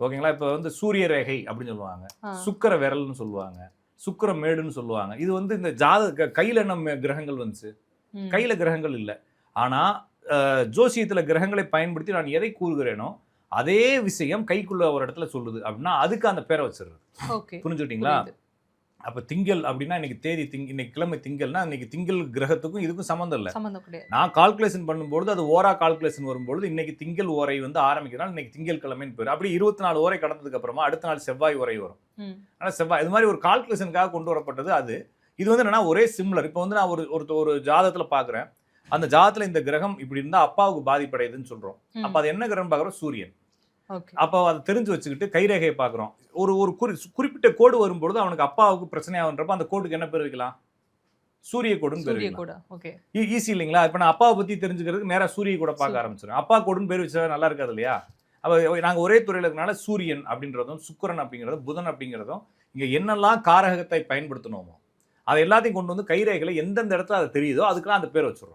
ஓகேங்களா? இப்போ வந்து சூரிய ரேகை அப்படின்னு சொல்லுவாங்க. சுக்கர விரல்னு சொல்லுவாங்க. சுக்கிர மேடுன்னு சொல்லுவாங்க. இது வந்து இந்த ஜாத கையில நம்ம கிரகங்கள் வந்துச்சு. கையில கிரகங்கள் இல்லை. ஆனா அஹ், ஜோசியத்துல கிரகங்களை பயன்படுத்தி நான் எதை கூறுகிறேனோ அதே விஷயம் கைக்குள்ள ஒரு இடத்துல சொல்லுது. அப்படின்னா அதுக்கு அந்த பேரை வச்சிடுறது. புரிஞ்சுக்கிட்டீங்களா. அப்ப திங்கள் அப்படின்னா இன்னைக்கு தேதி திங் இன்னைக்கு கிழமை திங்கள்னா இன்னைக்கு திங்கள் கிரகத்துக்கும் இதுக்கும் சம்மந்தம் இல்லை. நான் கால்குலேஷன் பண்ணும்போது அது ஓரா கால்குலேஷன் வரும்பொழுது இன்னைக்கு திங்கள் ஓரை வந்து ஆரம்பிக்கிறனால இன்னைக்கு திங்கள் கிழமைன்னு பேர் அப்படி இருபத்தி நாலு ஓரை கடந்ததுக்கு அப்புறமா அடுத்த நாள் செவ்வாய் ஓரை வரும். ம். ஆனால் செவ்வாய் இது மாதிரி ஒரு கால்குலேஷனுக்காக கொண்டு வரப்பட்டது அது. இது வந்து என்னன்னா ஒரே சிம்லர் இப்போ வந்து நான் ஒரு ஒரு ஒரு ஜாதகத்துல பார்க்குறேன் அந்த ஜாதத்துல இந்த கிரகம் இப்படி இருந்தா அப்பாவுக்கு பாதிப்படையுதுன்னு சொல்றோம். அப்ப அது என்ன கிரகம் பார்க்குறோம் சூரியன். அப்போ அதை தெரிஞ்சு வச்சுக்கிட்டு கைரேகையை பார்க்குறோம் ஒரு ஒரு குறி குறிப்பிட்ட கோடு வரும்பொழுது அவனுக்கு அப்பாவுக்கு பிரச்சனையாகுன்றப்ப அந்த கோடுக்கு என்ன பேர் வைக்கலாம்? சூரிய கோடுன்னு பேர் ஈஸி இல்லைங்களா? இப்போ நான் அப்பாவை பத்தி தெரிஞ்சுக்கிறதுக்கு நேரா சூரிய கூட பார்க்க. ஆரம்பிச்சிடும் அப்பா கோடுன்னு பேர் வச்சா நல்லா இருக்காது இல்லையா? அப்போ நாங்க ஒரே துறையில இருக்கனால சூரியன் அப்படின்றதும் சுக்கிரன் அப்படிங்கிறதும் புதன் அப்படிங்கிறதும் இங்க என்னெல்லாம் காரகத்தை பயன்படுத்தணுமோ அதை எல்லாத்தையும் கொண்டு வந்து கைரேகைகளை எந்தெந்த இடத்துல அது தெரியுதோ அதுக்கெல்லாம் அந்த பேர் வச்சிடுறோம்.